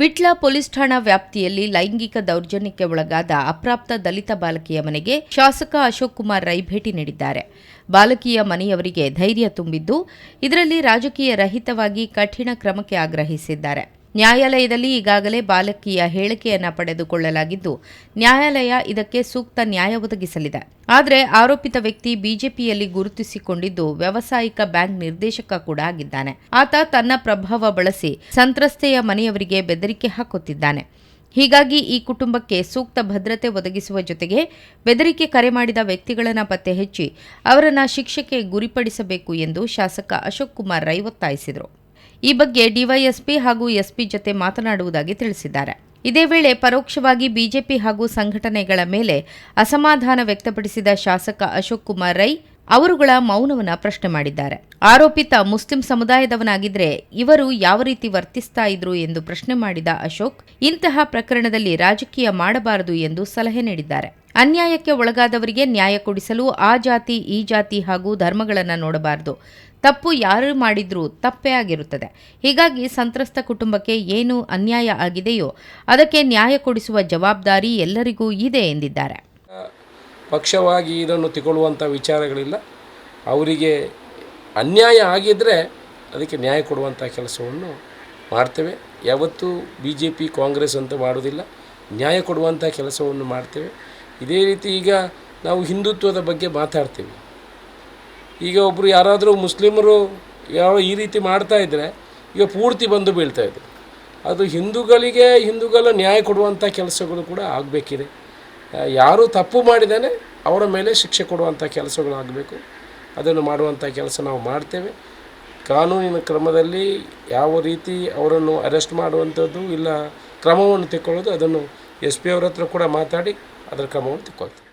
Vitla police ಠಾಣಾ ವ್ಯಾಪ್ತಿಯಲ್ಲಿ ಲೈಂಗಿಕ ದೌರ್ಜನ್ಯಕ್ಕೆ ಒಳಗಾದ ಅಪ್ರಾಪ್ತ ದಲಿತ ಬಾಲಕಿಯ ಮನೆಗೆ ಶಾಸಕ ಅಶೋಕ್ ಕುಮಾರ್ ರೈ ಭೇಟಿ ನೀಡಿದ್ದಾರೆ. ಬಾಲಕಿಯ ಮನೆಯವರಿಗೆ ಧೈರ್ಯ ತುಂಬಿದ್ದು, ಇದರಲ್ಲಿ ರಾಜಕೀಯ ರಹಿತವಾಗಿ ಕಠಿಣ ಕ್ರಮಕ್ಕೆ ಆಗ್ರಹಿಸಿದ್ದಾರೆ. ನ್ಯಾಯಾಲಯದಲ್ಲಿ ಈಗಾಗಲೇ ಬಾಲಕಿಯ ಹೇಳಿಕೆಯನ್ನ ಪಡೆದುಕೊಳ್ಳಲಾಗಿದ್ದು, ನ್ಯಾಯಾಲಯ ಇದಕ್ಕೆ ಸೂಕ್ತ ನ್ಯಾಯ ಒದಗಿಸಲಿದೆ. ಆದರೆ ಆರೋಪಿತ ವ್ಯಕ್ತಿ ಬಿಜೆಪಿಯಲ್ಲಿ ಗುರುತಿಸಿಕೊಂಡಿದ್ದು ವ್ಯಾವಸಾಯಿಕ ಬ್ಯಾಂಕ್ ನಿರ್ದೇಶಕ ಕೂಡ ಆಗಿದ್ದಾನೆ. ಆತ ತನ್ನ ಪ್ರಭಾವ ಬಳಸಿ ಸಂತ್ರಸ್ತೆಯ ಮನೆಯವರಿಗೆ ಬೆದರಿಕೆ ಹಾಕುತ್ತಿದ್ದಾನೆ. ಹೀಗಾಗಿ ಈ ಕುಟುಂಬಕ್ಕೆ ಸೂಕ್ತ ಭದ್ರತೆ ಒದಗಿಸುವ ಜೊತೆಗೆ ಬೆದರಿಕೆ ಕರೆ ಮಾಡಿದ ವ್ಯಕ್ತಿಗಳನ್ನು ಪತ್ತೆ ಹಚ್ಚಿ ಅವರನ್ನ ಶಿಕ್ಷೆಗೆ ಗುರಿಪಡಿಸಬೇಕು ಎಂದು ಶಾಸಕ ಅಶೋಕ್ ಕುಮಾರ್ ರೈ ಒತ್ತಾಯಿಸಿದರು. ಈ ಬಗ್ಗೆ ಡಿವೈಎಸ್ಪಿ ಹಾಗೂ ಎಸ್ಪಿ ಜೊತೆ ಮಾತನಾಡುವುದಾಗಿ ತಿಳಿಸಿದ್ದಾರೆ. ಇದೇ ವೇಳೆ ಪರೋಕ್ಷವಾಗಿ ಬಿಜೆಪಿ ಹಾಗೂ ಸಂಘಟನೆಗಳ ಮೇಲೆ ಅಸಮಾಧಾನ ವ್ಯಕ್ತಪಡಿಸಿದ ಶಾಸಕ ಅಶೋಕ್ ಕುಮಾರ್ ರೈ ಅವರುಗಳ ಮೌನವನ್ನ ಪ್ರಶ್ನೆ ಮಾಡಿದ್ದಾರೆ. ಆರೋಪಿತ ಮುಸ್ಲಿಂ ಸಮುದಾಯದವನಾಗಿದ್ರೆ ಇವರು ಯಾವ ರೀತಿ ವರ್ತಿಸ್ತಾ ಇದ್ರು ಎಂದು ಪ್ರಶ್ನೆ ಮಾಡಿದ ಅಶೋಕ್, ಇಂತಹ ಪ್ರಕರಣದಲ್ಲಿ ರಾಜಕೀಯ ಮಾಡಬಾರದು ಎಂದು ಸಲಹೆ ನೀಡಿದ್ದಾರೆ. ಅನ್ಯಾಯಕ್ಕೆ ಒಳಗಾದವರಿಗೆ ನ್ಯಾಯ ಕೊಡಿಸಲು ಆ ಜಾತಿ, ಈ ಜಾತಿ ಹಾಗೂ ಧರ್ಮಗಳನ್ನು ನೋಡಬಾರದು. ತಪ್ಪು ಯಾರು ಮಾಡಿದ್ರೂ ತಪ್ಪೇ ಆಗಿರುತ್ತದೆ. ಹೀಗಾಗಿ ಸಂತ್ರಸ್ತ ಕುಟುಂಬಕ್ಕೆ ಏನು ಅನ್ಯಾಯ ಆಗಿದೆಯೋ ಅದಕ್ಕೆ ನ್ಯಾಯ ಕೊಡಿಸುವ ಜವಾಬ್ದಾರಿ ಎಲ್ಲರಿಗೂ ಇದೆ ಎಂದಿದ್ದಾರೆ. ಪಕ್ಷವಾಗಿ ಇದನ್ನು ತಗೊಳ್ಳುವಂಥ ವಿಚಾರಗಳಿಲ್ಲ. ಅವರಿಗೆ ಅನ್ಯಾಯ ಆಗಿದ್ದರೆ ಅದಕ್ಕೆ ನ್ಯಾಯ ಕೊಡುವಂಥ ಕೆಲಸವನ್ನು ಮಾಡ್ತೇವೆ. ಯಾವತ್ತೂ ಬಿ ಜೆ ಪಿ ಕಾಂಗ್ರೆಸ್ ಅಂತ ಮಾಡೋದಿಲ್ಲ ನ್ಯಾಯ ಕೊಡುವಂಥ ಕೆಲಸವನ್ನು ಮಾಡ್ತೇವೆ. ಇದೇ ರೀತಿ ಈಗ ನಾವು ಹಿಂದುತ್ವದ ಬಗ್ಗೆ ಮಾತಾಡ್ತೀವಿ. ಈಗ ಒಬ್ಬರು ಯಾರಾದರೂ ಮುಸ್ಲಿಮರು ಯಾವ ಈ ರೀತಿ ಮಾಡ್ತಾ ಇದ್ದರೆ ಈಗ ಪೂರ್ತಿ ಬಂದು ಬೀಳ್ತಾ ಇದೆ. ಅದು ಹಿಂದೂಗಳಿಗೆ ಹಿಂದೂಗಳ ನ್ಯಾಯ ಕೊಡುವಂಥ ಕೆಲಸಗಳು ಕೂಡ ಆಗಬೇಕಿದೆ. ಯಾರು ತಪ್ಪು ಮಾಡಿದಾನೆ ಅವರ ಮೇಲೆ ಶಿಕ್ಷೆ ಕೊಡುವಂಥ ಕೆಲಸಗಳು ಆಗಬೇಕು. ಅದನ್ನು ಮಾಡುವಂಥ ಕೆಲಸ ನಾವು ಮಾಡ್ತೇವೆ. ಕಾನೂನಿನ ಕ್ರಮದಲ್ಲಿ ಯಾವ ರೀತಿ ಅವರನ್ನು ಅರೆಸ್ಟ್ ಮಾಡುವಂಥದ್ದು ಇಲ್ಲ ಕ್ರಮವನ್ನು ತೆಕ್ಕೊಳ್ಳೋದು ಅದನ್ನು ಎಸ್ ಪಿ ಅವ್ರ ಹತ್ರ ಕೂಡ ಮಾತಾಡಿ ಅದರ ಕ್ರಮವನ್ನು ತೆಕ್ಕೊಳ್ತೇವೆ